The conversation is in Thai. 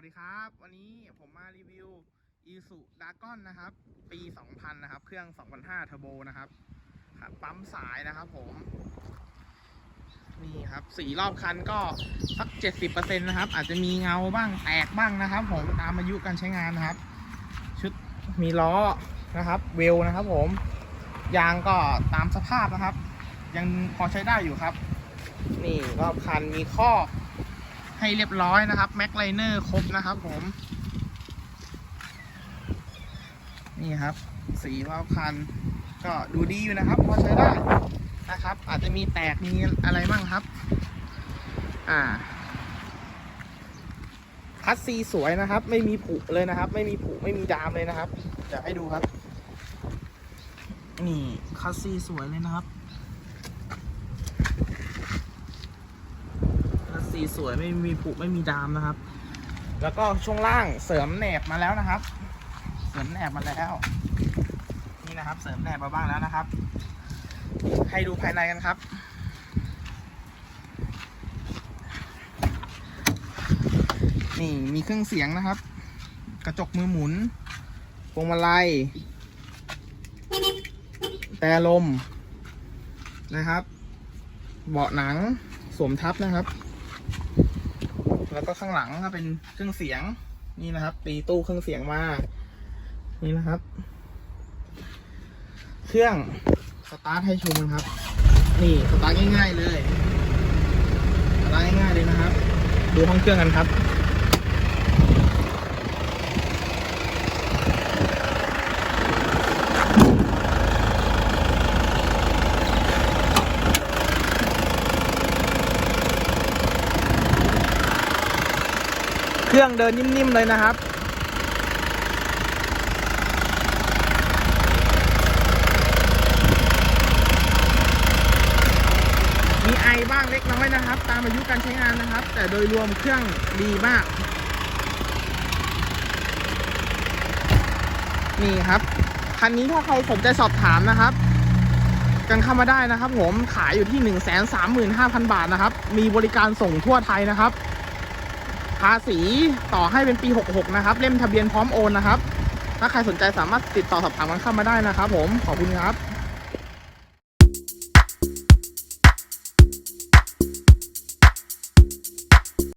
วัสดีครับ วันนี้ผมมารีวิว i s u d a g o n นะครับ ปี 2000 นะครับ เครื่อง 2005เทอร์โบนะครับครับปั๊มสายนะครับผม นี่ครับสีรอบคันก็สัก 70%นะครับ อาจจะมีเงาบ้างแตกบ้างนะครับ ผมตามอายุการใช้งานนะครับ ชุดมีล้อนะครับเวลนะครับ ผมยางก็ตามสภาพนะครับ ยังพอใช้ได้อยู่ครับ นี่รอบคันมีข้อ ให้เรียบร้อยนะครับแม็กไลเนอร์ครบนะครับผม นี่ครับ สีรอบคัน ก็ดูดีอยู่นะครับ พอใช้ได้นะครับ อาจจะมีแตกมีอะไรบ้างครับ อ่าคัสซีสวยนะครับ ไม่มีผุเลยนะครับ ไม่มีผุไม่มีดามเลยนะครับเดี๋ยวให้ดูครับ นี่คัสซีสวยเลยนะครับ สีสวยไม่มีผุไม่มีดามนะครับ แล้วก็ช่วงล่างเสริมแหนบมาแล้วนะครับ เสริมแหนบมาแล้ว นี่นะครับ เสริมแหนบมาบ้างแล้วนะครับ ให้ดูภายในกันครับนี่มีเครื่องเสียงนะครับ กระจกมือหมุนพวงมาลัยแต่ลมนะครับ เบาะหนังสวมทับนะครับ แล้วก็ข้างหลังก็เป็นเครื่องเสียงนี่นะครับ ตีตู้เครื่องเสียงมา นี่นะครับ เครื่องสตาร์ทให้ชมกันครับ นี่สตาร์ทง่ายๆเลยสตาร์ทง่ายๆเลยนะครับ ดูห้องเครื่องกันครับ เครื่องเดินนิ่มๆเลยนะครับ มีไอบ้างเล็กน้อยนะครับ ตามอายุการใช้งานนะครับ แต่โดยรวมเครื่องดีมากนี่ครับคันนี้ถ้าใครสนใจสอบถามนะครับ กันเข้ามาได้นะครับ ผมขายอยู่ที่ 1 3 5 0 0 0 บาทนะครับ มีบริการส่งทั่วไทยนะครับ ภาษีต่อให้เป็นปี 66 นะครับ เล่มทะเบียนพร้อมโอนนะครับ ถ้าใครสนใจสามารถติดต่อสอบถามกันเข้ามาได้นะครับผม ขอบคุณครับ